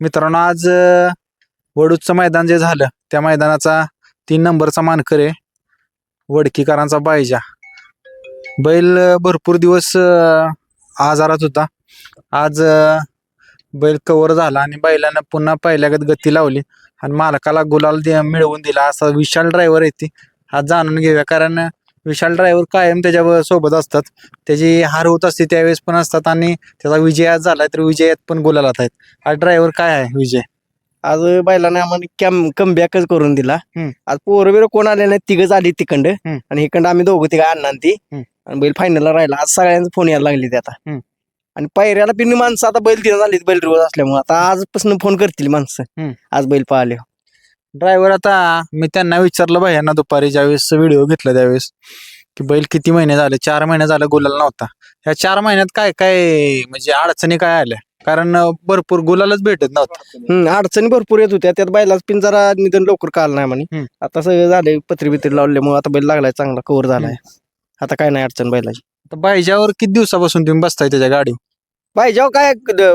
मित्रांनो आज अं, वडूजचं मैदान जे झालं त्या मैदानाचा तीन नंबरचा मानकर आहे वडकीकरांचा बायजा बैल भरपूर दिवस आजारात होता. आज बैल कवर झाला आणि बैलानं पुन्हा पहिल्यागत गती लावली आणि मालकाला गुलाल दे- मिळवून दिला. असा विशाल ड्रायव्हर आहे ती. आज जाणून घेऊया कारण विशाल ड्रायव्हर कायम त्याच्या सोबत असतात. त्याची हार होत असते त्यावेळेस पण असतात आणि त्याचा विजय आज झालाय तर विजयात पण गुलालात आहेत. हा ड्रायव्हर काय आहे विजय? आज बैलाने आम्हाला कॅम कमबॅकच करून दिला. हम्म. आज पोरं बिरं कोण आले नाही तिघच आली तिकंड. हम्म. आणि इकडं आम्ही दोघं तिघ अण्णा ती. हम्म. आणि बैल फायनलला राहिला. आज सगळ्यांचा फोन यायला लागले ते आता. हम्म. आणि पायऱ्याला पिन माणसं आता बैल तिथं झाली बैल रोज असल्यामुळे. आता आजपासून फोन करतील माणसं. हम्म. आज बैल पाहिले ड्रायव्हर आता मी त्यांना विचारलं भैयांना दुपारी ज्यावेळेस व्हिडिओ घेतला त्यावेळेस की बैल किती महिने झाले? चार महिने झाले गुलाल नव्हता. या चार महिन्यात काय काय म्हणजे अडचणी काय आल्या? कारण भरपूर गुलालच भेटत नव्हता. अडचणी भरपूर येत होत्या. त्यात बैलाच पिन जरा निधन लवकर काल नाही म्हणे. आता सगळं झालंय पत्री बित्री लावल्यामुळे आता बैल लागलाय चांगला कव्हर झालाय. आता काय नाही अडचण बैलाची. तर बायजावर किती दिवसापासून तुम्ही बसताय त्याच्या गाडी पाहिजे काय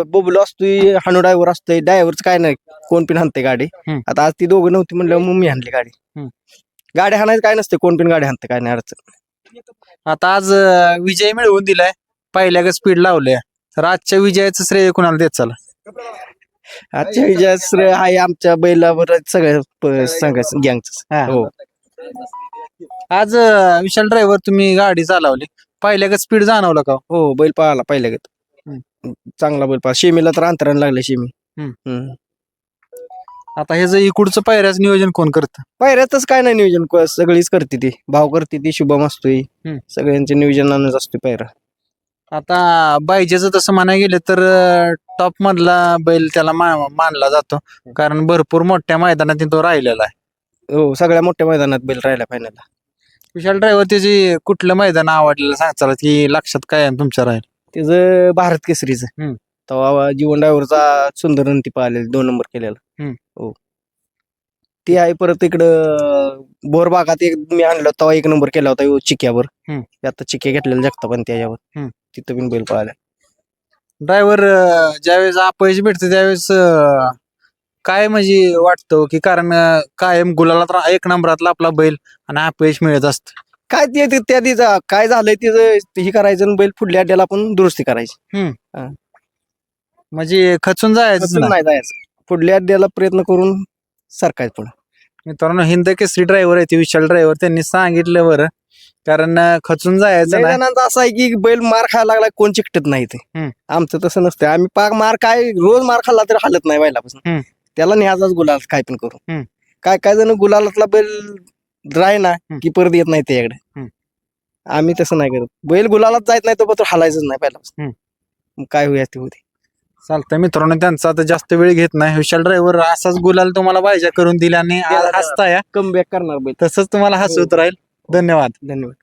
बोबलो असतोय हाणू ड्रायव्हर असतोय ड्रायव्हरच काय नाही. कोण पिन हाणते गाडी? हम्म. आता आज ती दोघं नव्हती म्हणलं मग मी हाणली गाडी. हम्म. गाडी हाणायचं काय नसते कोण पिन गाडी हाणते काय नाही अडचण. आता आज अं, विजय मिळवून दिलाय. पहिल्या स्पीड लावल्या. तर आजच्या विजयाचं श्रेय कुणाला देत चला? आजच्या विजय श्रेय आहे आमच्या बैलावर सगळ्या संघ गँगच. हा. हो. आज अं, विशाल ड्रायव्हर तुम्ही गाडी चालवली. पहिल्या स्पीड जाणवलं का? हो बैल पळाला पहिल्या गत चांगला बैल पळा शेमीला तर अंतराने लागले शेमी. हम्म. हम्म. आता हे जे इकडचं पायऱ्याचं नियोजन कोण करतं? पायऱ्यातच काय नाही नियोजन. क- सगळीच करते ती. भाव करते ती शुभम असतोय. हम्म. सगळ्यांच्या नियोजनानंच असतोय पायरा. आता बायजेचं तसं म्हणाय गेलं तर टॉप मधला बैल त्याला मा- मानला जातो. कारण भरपूर मोठ्या मैदानात तो राहिलेला आहे. हो सगळ्या मोठ्या मैदानात बैल राहिला फायनलला विशाल ड्रायव्हर त्याची कुठलं मैदान आवडलेलं सांगचाल की लक्षात काय आहे तुमच्या राहील? त्याचं भारत केसरीचं हम्म. तेव्हा जीवन ड्रायव्हरचा सुंदर ती पाहिलेला दोन नंबर केलेला हम्म. हो ती आहे परत इकडं बोर भागात एक मी आणलं तेव्हा एक नंबर केला होता यो चिक्यावर हम्म. ते आता चिक्या घेतलेला जगता पण त्याच्यावर हम्म. तिथं पण बैल पाहिला ड्रायव्हर ज्यावेळेस अपयश भेटते त्यावेळेस अं, काय म्हणजे वाटतं की कारण अं, कायम गुलाला एक नंबरातला आपला बैल आणि अपयश मिळत असतं काय ते ते- त्या दिवसा काय झालंय तिचं हे करायचं आणि बैल पुढल्या अड्ड्याला आपण दुरुस्ती करायची. म्हणजे खचून जायचं नाही. नाही जायचं. पुढल्या अड्ड्याला प्रयत्न करून सरकायचं पुढे. मित्रांनो हिंद केसरी ड्रायव्हर आहे ते विशाल ड्रायव्हर त्यांनी सांगितलं बरं. कारण अं, खचून जायचं नाही. जणांचं असं आहे की बैल मार खायला लागला कोण चिकटत नाही ते. हम्म. आमचं तसं नसतं आम्ही पाक मार काय रोज मार खाल्ला तरी हालत नाही बैलापासून. हम्म. त्याला न्याजाच गुलाल काय पण करू. हम्म. काय काय जण गुलालातला बैल ड्राय ना की परत येत नाही हम्म. आम्ही तसं नाही करत. बैल गुलालात जायत नाही तो तो हालायचंच नाही. मग काय होऊया ते होते. चालतंय मित्रांनो त्यांचा आता जास्त वेळ घेत नाही. विशाल ड्रायव्हर असाच गुलाल तुम्हाला पाहिजे करून दिला आणि आज दिला. हसताय. कम बॅक करणार बैल. तसंच तुम्हाला हसवत राहील. धन्यवाद. धन्यवाद.